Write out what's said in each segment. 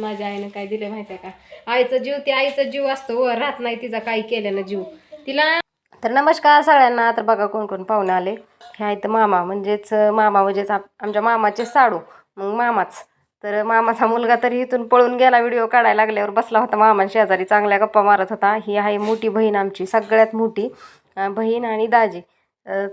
माझ्या आईनं काय दिलं माहिती आहे का? आईचा जीव ती आईचा जीव असतो वर राहत नाही तिचा काही केलं ना जीव. तिला तर नमस्कार सगळ्यांना. तर बघा कोण कोण पाहुणे आले. हे आहेत मामा म्हणजेच मामा म्हणजेच आप- आमच्या मामाचे साडू. मग मामाच. तर मामाचा मुलगा तरी इथून पळून गेला व्हिडिओ काढायला लागल्यावर बसला होता मामा शेजारी. चांगल्या गप्पा मारत होता. ही आहे मोठी बहीण आमची सगळ्यात मोठी बहीण आणि दाजी.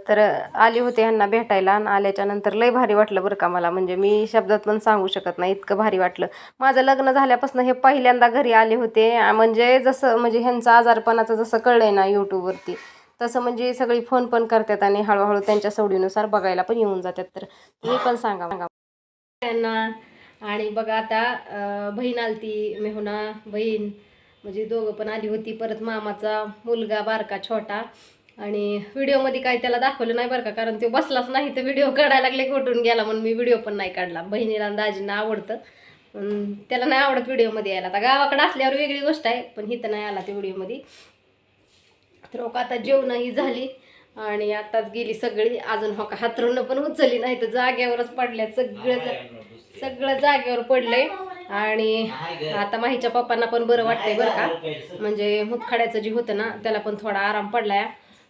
तर आले होते ह्यांना भेटायला आणि आल्याच्यानंतर लय भारी वाटलं बरं का मला. म्हणजे मी शब्दात पण सांगू शकत नाही इतकं भारी वाटलं. माझं लग्न झाल्यापासून हे पहिल्यांदा घरी आले होते. म्हणजे जसं म्हणजे ह्यांचं आजारपणाचं जसं कळलंय ना यूट्यूबवरती तसं म्हणजे सगळी फोन पण करतात आणि हळूहळू त्यांच्या सवडीनुसार बघायला पण येऊन जातात. तर तुम्ही पण सांगा. सांगा त्यांना आणि बघा आता बहीण आलती मेहुना बहीण म्हणजे दोघं पण आली होती. परत मामाचा मुलगा बारका छोटा. आणि व्हिडिओमध्ये काय त्याला दाखवलं नाही बरं का कारण तो बसलाच नाही तर व्हिडिओ काढायला लागले कुठून गेला म्हणून मी व्हिडिओ पण नाही काढला. बहिणीला दाजींना आवडतं. त्याला नाही आवडत व्हिडिओमध्ये यायला. आता गावाकडे असल्यावर वेगळी गोष्ट आहे पण इथं नाही आला ते व्हिडिओमध्ये. तर हो का आता जेवण ही झाली आणि आताच गेली सगळी. अजून हो का हातरून पण उचलली नाही तर जाग्यावरच पडल्या सगळं सगळं जागेवर पडलंय. आणि आता माहीच्या पप्पांना पण बरं वाटतंय बरं का. म्हणजे मुतखड्याचं जे होतं ना त्याला पण थोडा आराम पडलाय.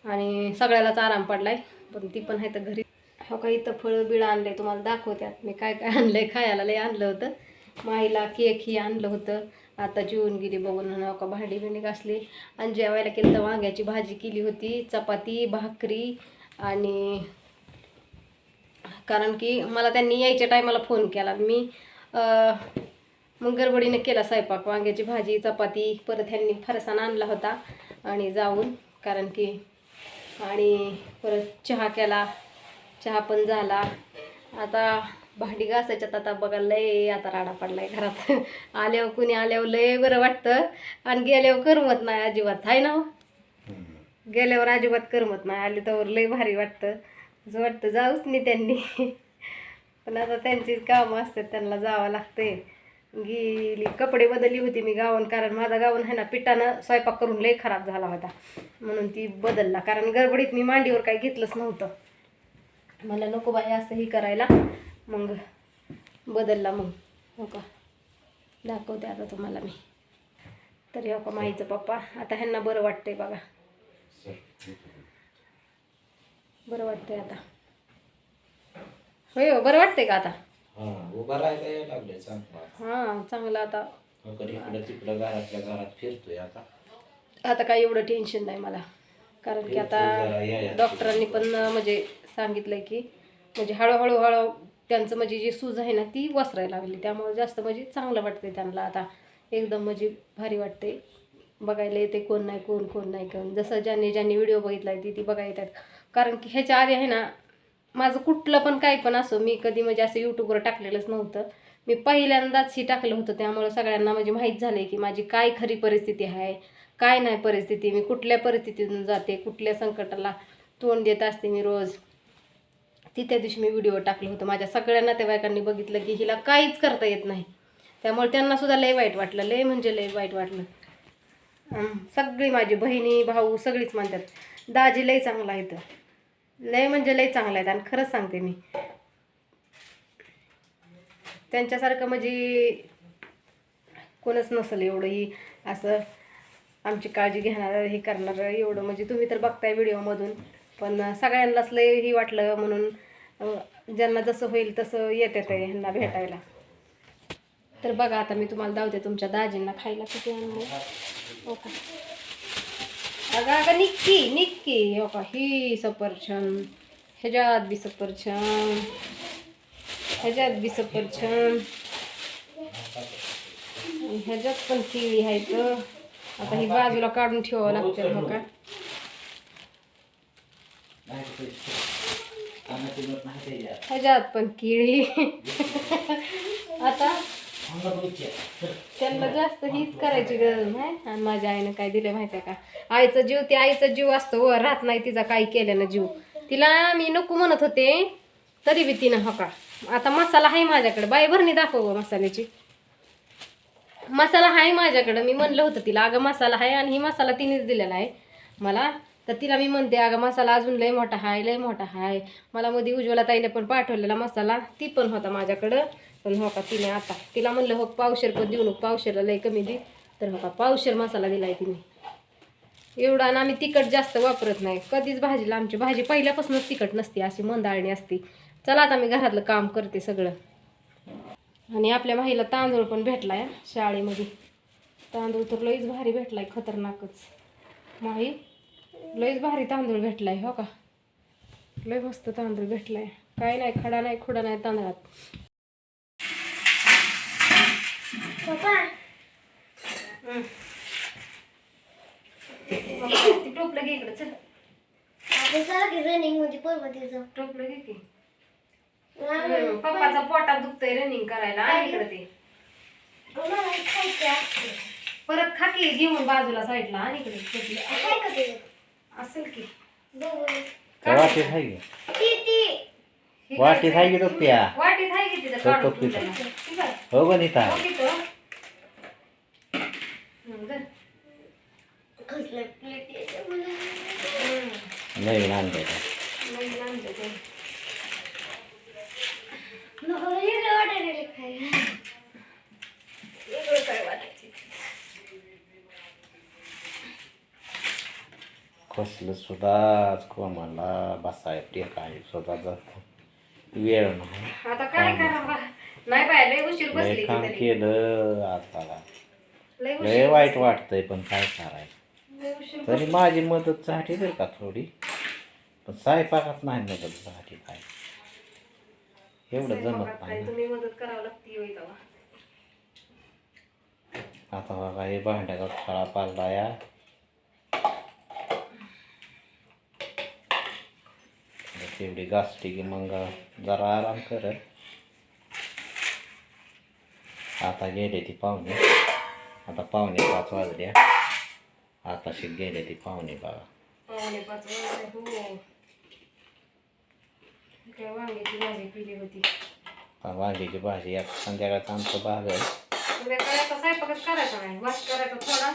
आणि सगळ्यालाच आराम पडलाय. पण ती पण आहे तर घरी. हो का इथं फळं बिळं आणलंय तुम्हाला दाखवत्यात. मी काय काय आणलंय खायला लय आणलं होतं. माईला केक ही आणलं होतं. आता जेवून गेली बघून हो का भांडी बिंडी घासली. आणि जेवायला केलं तर वांग्याची भाजी केली होती चपाती भाकरी आणि कारण की मला त्यांनी यायच्या टायमाला फोन केला. मी मग गडबडीनं केला स्वयंपाक. वांग्याची भाजी चपाती परत ह्यांनी फरसाण आणला होता आणि जाऊन कारण की आणि परत चहा केला. चहा पण झाला. आता भांडी घासायच्यात. आता बघा लय आता राडा पडलाय घरात. आल्यावर कुणी आल्यावर लय बरं वाटतं. आणि गेल्यावर करमत नाही अजिबात. आहे ना हो? गेल्यावर अजिबात करमत नाही. आले तर लय भारी वाटतं. असं वाटतं जाऊच नाही त्यांनी. पण आता त्यांचीच कामं असतात. त्यांना जावं लागतंय. गेली कपडे बदलली होती मी गावन कारण माझा गावन आहे ना पिठानं स्वयंपाक करून लय खराब झाला होता. म्हणून ती बदलला कारण गडबडीत मी मांडीवर काही घेतलंच नव्हतं. मला नको बाई असं ही करायला. मग बदलला मग. हो का? दाखवते आता तुम्हाला मी. तरी हो का माईचं पप्पा? आता ह्यांना बरं वाटतंय बघा. बरं वाटतंय आता. होय हो बरं वाटतंय का आता? हा उभा राहायला यायला लागले चांगला हां चांगलं आता. मग इकडं तिकडं घरातल्या घरात फिरतोय आता. आता काही एवढं टेन्शन नाही मला. कारण की आता डॉक्टरांनी पण म्हणजे सांगितलंय की म्हणजे हळूहळू हळू त्यांचं म्हणजे जी सूज आहे ना ती वसरायला लागली. त्यामुळे जास्त म्हणजे चांगलं वाटतंय त्यांना आता. एकदम म्हणजे भारी वाटते बघायला येते कोण नाही कोण कोण नाही कोण. जसं ज्यांनी ज्यांनी व्हिडिओ बघितला ती ती बघायला येतात. कारण की ह्याच्या आधी आहे ना माझं कुठलं पण काही पण असो मी कधी म्हणजे असं यूट्यूबवर टाकलेलंच नव्हतं. मी पहिल्यांदाच ही टाकलं होतं त्यामुळं सगळ्यांना म्हणजे माहीत झालं की माझी काय खरी परिस्थिती आहे काय नाही परिस्थिती मी कुठल्या परिस्थितीतून जाते कुठल्या संकटाला तोंड देत असते मी रोज. ती त्या दिवशी मी व्हिडिओ टाकलं होतं. माझ्या सगळ्या नातेवाईकांनी बघितलं की हिला काहीच करता येत नाही. त्यामुळे त्यांना सुद्धा लय वाईट वाटलं लय म्हणजे लय वाईट वाटलं. सगळी माझी बहिणी भाऊ सगळीच म्हणतात दाजी लय चांगला आहे तर लय म्हणजे लय चांगला आहेत आणि खरंच सांगते मी. त्यांच्यासारखं म्हणजे कोणच नसेल एवढं ही असं आमची काळजी घेणार हे करणार एवढं म्हणजे तुम्ही तर बघताय व्हिडिओमधून. पण सगळ्यांनाच लय ही वाटलं म्हणून ज्यांना जसं होईल तसं येते ते ह्यांना भेटायला. तर बघा आता मी तुम्हाला दावते तुमच्या दाजींना खायला किती आणलं ओके. अगं अगं निक्की निक्की हो का ही सफरचंद ह्याच्यात बी सफरचंद ह्याच्यात बी सफरचंद ह्याच्यात पण केळी तर आता ही बाजूला काढून ठेवावं लागतं हो का ह्याच्यात पण केळी आता त्यांना जास्त हीच करायची गरज नाही. आणि माझ्या आईनं काय दिलं माहिती आहे का? आईचा जीव ती आईचा जीव असतो वर राहत नाही तिचा काही केल्यानं जीव. तिला मी नको म्हणत होते तरी बी तिनं हो का? आता मसाला आहे माझ्याकडे. बाई भरणी दाखव मसाल्याची. मसाला आहे माझ्याकडं. मी म्हणलं होतं तिला अगं मसाला आहे आणि ही मसाला तिनेच दिलेला आहे. मला? तर तिला मी म्हणते अगं मसाला अजून लय मोठा आहे लय मोठा आहे. मला मध्ये उज्ज्वला ताईने पण पाठवलेला मसाला. ती पण होता माझ्याकडं. पण हो का तिने आता तिला म्हणलं हो पावशेर पण देऊ नको पावशेरला लय कमी दे. तर हो का पावशेर मसाला दिलाय तिने. एवढा आणि आम्ही तिखट जास्त वापरत नाही. कधीच भाजीला आमची भाजी पहिल्यापासूनच तिखट नसते अशी मंदाळणी असते. चला आता मी घरातलं काम करते सगळं. आणि आपल्या भाईला तांदूळ पण भेटलाय आहे शाळेमध्ये. तांदूळ तर लईच भारी भेटलाय खतरनाकच. माही लईच भारी तांदूळ भेटलाय हो का? लय मस्त तांदूळ भेटलाय. काय नाही खडा नाही खुडा नाही तांदळात. ती टोपलं घे इकडं चल. रनिंग म्हणजे पर्वतीचं टोपलं घे की. पप्पाचा पोटात दुखतंय रनिंग करायला आणि इकडं ते. परत खाकी घेऊन बाजूला साईडला आणि इकडे. टोपलं काय का ते? असेल की. बघू. त्या वाटीत आहे की? ती ती. ही वाटीत आहे की तिथं तो काढून टोपलीत. ठेवलेलं. ठीक आहे. हो गणिता की तो? हम्म, धर. कसलं प्लेट येतं मला. हम्म, नवीन आणलं नवीन आणलं ते. नको, वेगळं वाटायला लागलं खायला. वेगळं काय वाटायचं कसलं सुद्धा कोमाला बसाय टेकाय स्वतःचा वेळ नाही आता काय नाही उशीर बसली ती काम. केलं आता लय वाईट. वाटतंय पण काय करायचं तरी. माझी मदत झाली बरं का थोडी पण स्वयंपाकात नाही मदत झाली काय एवढं जमत स्वयंपाकात नाही. काय ना. तुम्ही मदत करावं लागते होय तेव्हा. आता बघा हे भांड्याचा खळा पाडला या. तेवढी गासटी की मग जरा आराम करत आता गेले ती पाहुणे. आता पाहुणे पाच वाजल्या आता शिक गेले ती पाहुणे बघा पावणे पाच वाजले हो. काय वांग्याची भाजी केली होती. आता वांग्याची भाजी आता संध्याकाळचं आमचं भाग आहे. उद्या करायचा स्वयंपाकच करायचा नाही वास करायचा थोडा.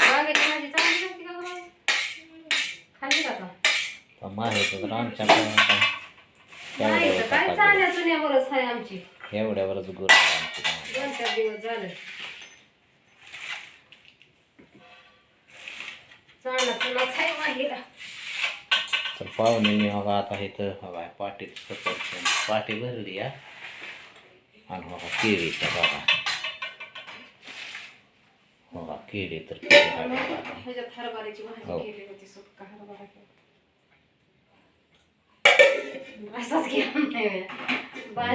वांग्याची भाजी चांगली लागते का? खाल्ली माहिती तर आता नाही तर काय एवढ्यावर चालल्या जुन्यावरच आहे आमची? एवढ्यावरच गुरु आहे आमची. दोन चार दिवस झाले चांगला तुलाच आहे माहिला तर पाहुणे बघा आता इथं हवा पाटीत सफरचंद पाटी भरली या आणि बघा केळी तर आहे बघा. ह्याच्यात हरभऱ्याची भाजी हो.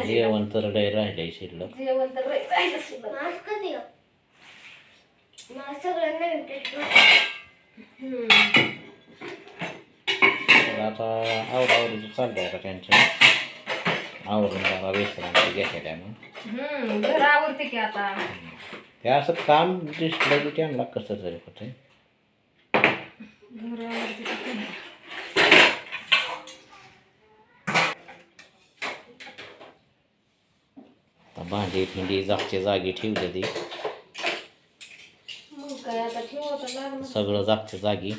जेवण तर लय राहिले शिल्लक. जेवण तर राहिलं शिल्लक. मास्क आता आवडावडी चाललंय आता त्यांचं. आवरून जरा विश्रांती घेतल्या मग घर आवडते की आता. ते असं काम दिसलं की त्यांना कसं तरी होतंय. घर आवडते की. आता. भांडी फिंडी जागच्या जागी ठेवली ती मग काय आता ठेव तर लागलं सगळं जागच्या जागी.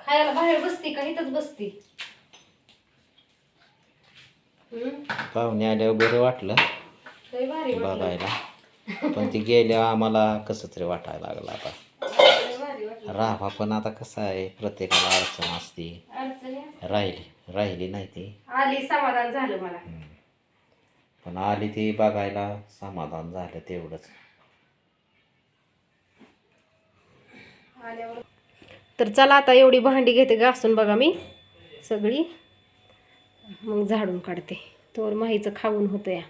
खायला बाहेर बसती का? इथंच बसती. पाहुणे आल्यावर बरं वाटलं. बघायला. पण ती गेल्यावर आम्हाला कसं तरी वाटायला लागलं आता. राहा पण आता कसं आहे? प्रत्येकाला अडचण असते. राहिली राहिली नाही ती. आली समाधान झालं मला. पण आली ती बघायला समाधान झालं तेवढंच. आल्यावर तर चला आता एवढी भांडी घेते घासून बघा मी सगळी. मग झाडून काढते. तोवर माहीचं खाऊन होतं या